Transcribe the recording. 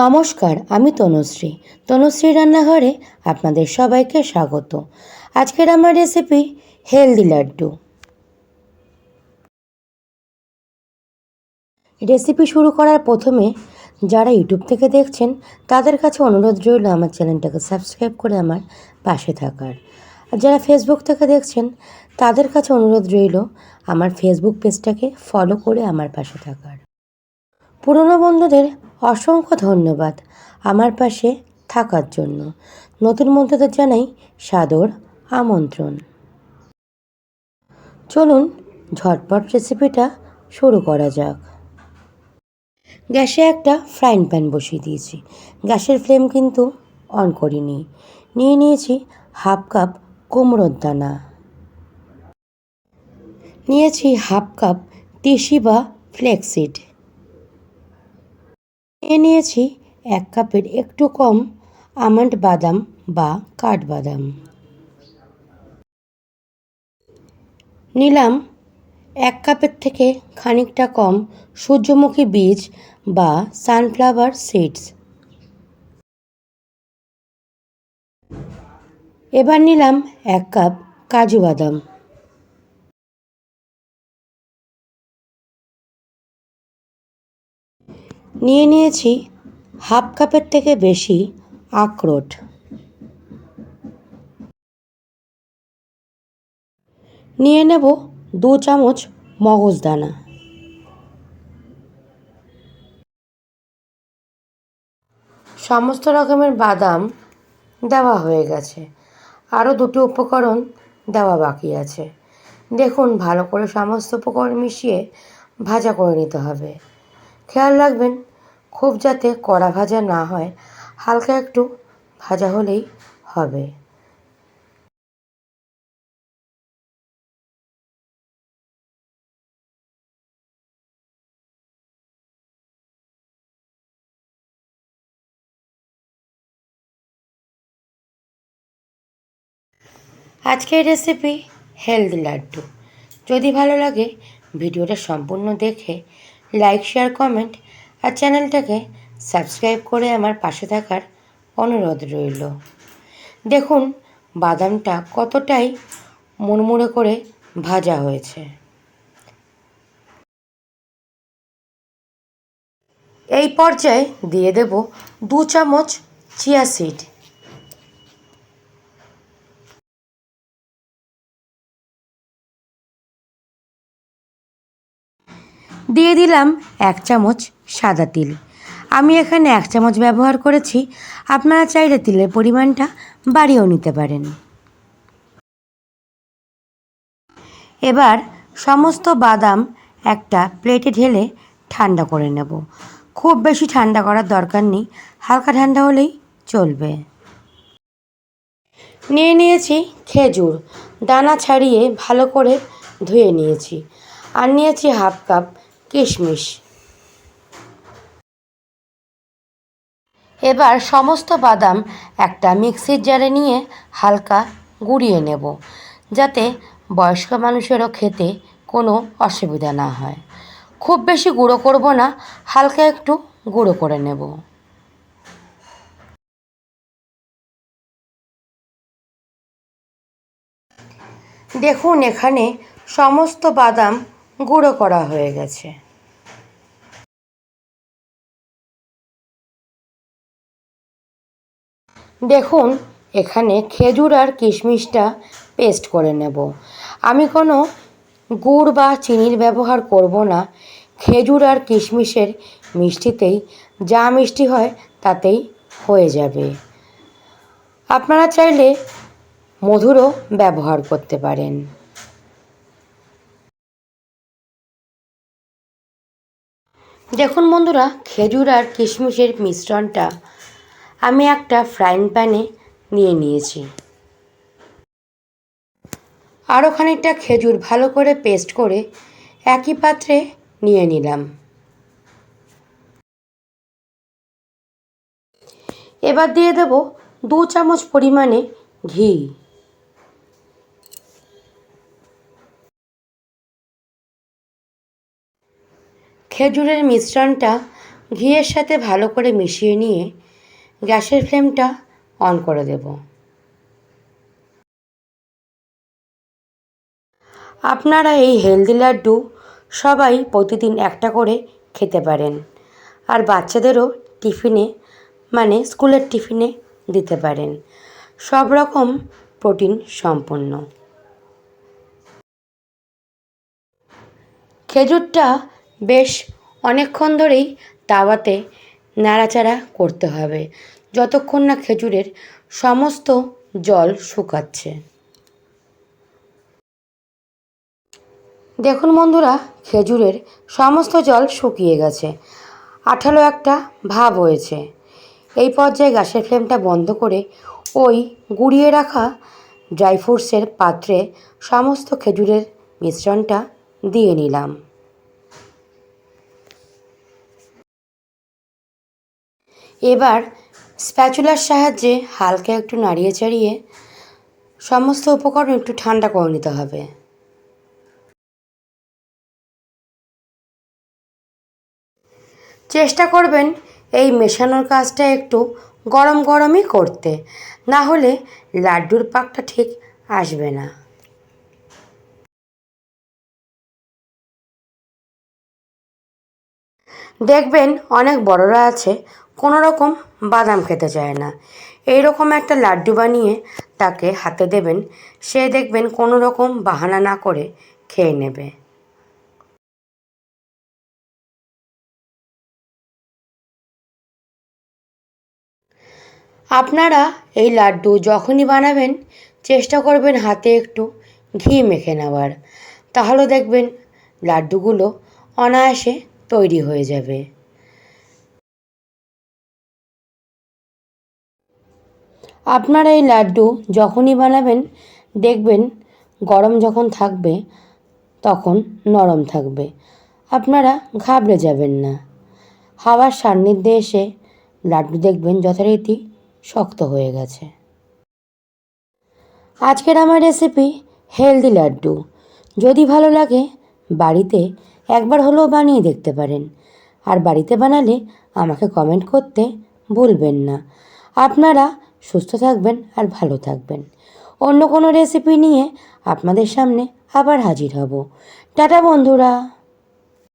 নমস্কার, আমি তনুশ্রী। তনুশ্রী রান্নাঘরে আপনাদের সবাইকে স্বাগত। আজকের আমার রেসিপি হেলদি লাড্ডু রেসিপি শুরু করার প্রথমে যারা ইউটিউব থেকে দেখছেন, তাদের কাছে অনুরোধ রইল আমার চ্যানেলটাকে সাবস্ক্রাইব করে আমার পাশে থাকার। আর যারা ফেসবুক থেকে দেখছেন, তাদের কাছে অনুরোধ রইল আমার ফেসবুক পেজটাকে ফলো করে আমার পাশে থাকার। পুরনো বন্ধুদের অসংখ্য ধন্যবাদ আমার পাশে থাকার জন্য। নতুন বন্ধুদের জানাই সাদর আমন্ত্রণ। চলুন ঝটপট রেসিপিটা শুরু করা যাক। গ্যাসে একটা ফ্রাইং প্যান বসিয়ে দিয়েছি। গ্যাসের ফ্লেম কিন্তু অন করিনি। নিয়ে নিয়েছি হাফ কাপ কুমড়োর দানা। নিয়েছি হাফ কাপ তিসি বা ফ্লেক্সিড নিয়ে নিয়েছি এক কাপের একটু কম আমন্ড বাদাম বা কাঠবাদাম। নিলাম এক কাপের থেকে খানিকটা কম সূর্যমুখী বীজ বা সানফ্লাওয়ার সিডস এবার নিলাম এক কাপ কাজু বাদাম। নিয়ে নিয়েছি হাফ কাপের থেকে বেশি আখরোট। নিয়ে নেব দু চামচ মগজদানা সমস্ত রকমের বাদাম দেওয়া হয়ে গেছে। আরও দুটি উপকরণ দেওয়া বাকি আছে। দেখুন, ভালো করে সমস্ত উপকরণ মিশিয়ে ভাজা করে নিতে হবে। খেয়াল রাখবেন খুব যাতে কড়া ভাজা না হয়, হালকা একটু ভাজা হলেই হবে। আজকের রেসিপি হেলদি লাড্ডু। যদি ভালো লাগে, ভিডিওটা সম্পূর্ণ দেখে লাইক, শেয়ার, কমেন্ট আর চ্যানেলটাকে সাবস্ক্রাইব করে আমার পাশে থাকার অনুরোধ রইল। দেখুন, বাদামটা কতটাই মুড়মুড়ে করে ভাজা হয়েছে। এই পর্যায়ে দিয়ে দেব দু চামচ চিয়া সিড। দিয়ে দিলাম এক চামচ সাদা তিল। আমি এখানে এক চামচ ব্যবহার করেছি। আপনারা চাইলে তিলের পরিমাণটা বাড়িয়েও নিতে পারেন। এবার সমস্ত বাদাম একটা প্লেটে ঢেলে ঠান্ডা করে নেব। খুব বেশি ঠান্ডা করার দরকার নেই। হালকা ঠান্ডা হলেই চলবে। নিয়ে নিয়েছি খেজুর। দানা ছাড়িয়ে ভালো করে ধুয়ে নিয়েছি। আর নিয়েছি হাফ কাপ কিশমিশ। এবার সমস্ত বাদাম একটা মিক্সির জারে নিয়ে হালকা গুঁড়িয়ে নেব, যাতে বয়স্ক মানুষেরও খেতে কোনো অসুবিধা না হয়। খুব বেশি গুঁড়ো করব না, হালকা একটু গুঁড়ো করে নেব। দেখুন এখানে সমস্ত বাদাম গুঁড়ো করা হয়ে গেছে। দেখুন, এখানে খেজুর আর কিশমিশটা পেস্ট করে নেব। আমি কোনো গুড় বা চিনির ব্যবহার করব না। খেজুর আর কিশমিশের মিষ্টিতেই যা মিষ্টি হয় তাতেই হয়ে যাবে। আপনারা চাইলে মধুরও ব্যবহার করতে পারেন। দেখুন বন্ধুরা, খেজুর আর কিশমিশের মিশ্রণটা আমি একটা ফ্রাইং প্যানে নিয়ে নিয়েছি। আরও খানিকটা খেজুর ভালো করে পেস্ট করে একই পাত্রে নিয়ে নিলাম। এবার দিয়ে দেব দু চামচ পরিমাণে ঘি। খেজুরের মিশ্রণটা ঘিয়ের সাথে ভালো করে মিশিয়ে নিয়ে গ্যাসের ফ্লেমটা অন করে দেব। আপনারা এই হেলদি লাড্ডু সবাই প্রতিদিন একটা করে খেতে পারেন আর বাচ্চাদেরও টিফিনে মানে স্কুলের টিফিনে দিতে পারেন। সব রকম প্রোটিন সম্পন্ন। খেজুরটা বেশ অনেকক্ষণ ধরেই তাওয়াতে নাড়াচাড়া করতে হবে। যতক্ষণ না খেজুরের সমস্ত জল শুকাচ্ছে। দেখুন বন্ধুরা, খেজুরের সমস্ত জল শুকিয়ে গেছে। আঠালো একটা ভাব হয়েছে। এই পর্যায়ে গ্যাসের ফ্লেমটা বন্ধ করে ওই গুঁড়িয়ে রাখা ড্রাই ফ্রুটসের পাত্রে সমস্ত খেজুরের মিশ্রণটা দিয়ে নিলাম। এবার স্প্যাচুলার সাহায্যে হালকা একটু নাড়িয়ে চাড়িয়ে সমস্ত উপকরণ একটু ঠান্ডা করে নিতে হবে। চেষ্টা করবেন এই মেশানোর কাজটা একটু গরম গরমই করতে, না হলে লাড্ডুর পাকটা ঠিক আসবে না। দেখবেন অনেক বড়রা আছে কোনো রকম বাদাম খেতে চায় না। এই রকম একটা লাড্ডু বানিয়ে তাকে হাতে দেবেন, সে দেখবেন কোনো রকম বাহানা না করে খেয়ে নেবে। আপনারা এই লাড্ডু যখনই বানাবেন, চেষ্টা করবেন হাতে একটু ঘি মেখে নেওয়ার। তাহলে দেখবেন লাড্ডুগুলো অনায়াসে তৈরি হয়ে যাবে। আপনারা এই লাড্ডু যখনই বানাবেন, দেখবেন গরম যখন থাকবে, তখন নরম থাকবে। আপনারা ঘাবড়ে যাবেন না। হাওয়ার সান্নিধ্যে এসে লাড্ডু দেখবেন যথারীতি শক্ত হয়ে গেছে। আজকের আমার রেসিপি হেলদি লাড্ডু। যদি ভালো লাগে, বাড়িতে একবার হলেও বানিয়ে দেখতে পারেন। আর বাড়িতে বানালে আমাকে কমেন্ট করতে ভুলবেন না। আপনারা সুস্থ থাকবেন আর ভালো থাকবেন। অন্য কোনো রেসিপি নিয়ে আপনাদের সামনে আবার হাজির হব। টাটা বন্ধুরা।